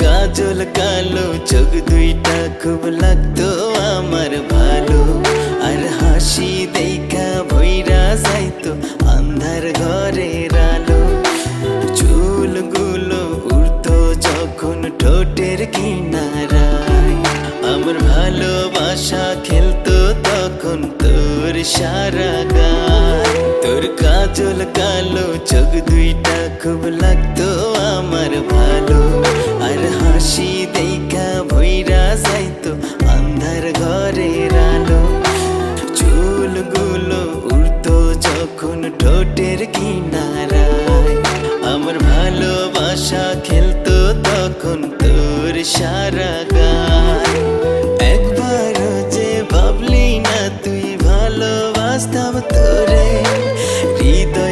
কাজল কালো, চোখ দুইটা খুব লাগতো আমার ভালো। আর হাসি দেখা ভৈরা যাইতো আন্ধার ঘরের আলো। চুলগুলো উড়তো যখন ঠোঁটের কিনারায়। আমার ভালোবাসা খেলতো তখন তোর সারা গায়। তোর কাজল কালো, চোখ দুইটা খুব লাগতো আমার ঠোঁটের কিনারায়। আমার ভালোবাসা খেলতো তখন তোর সারা গায়। একবারও যে ভাবলি না তুই ভালোবাসতাম তোরে। হৃদয়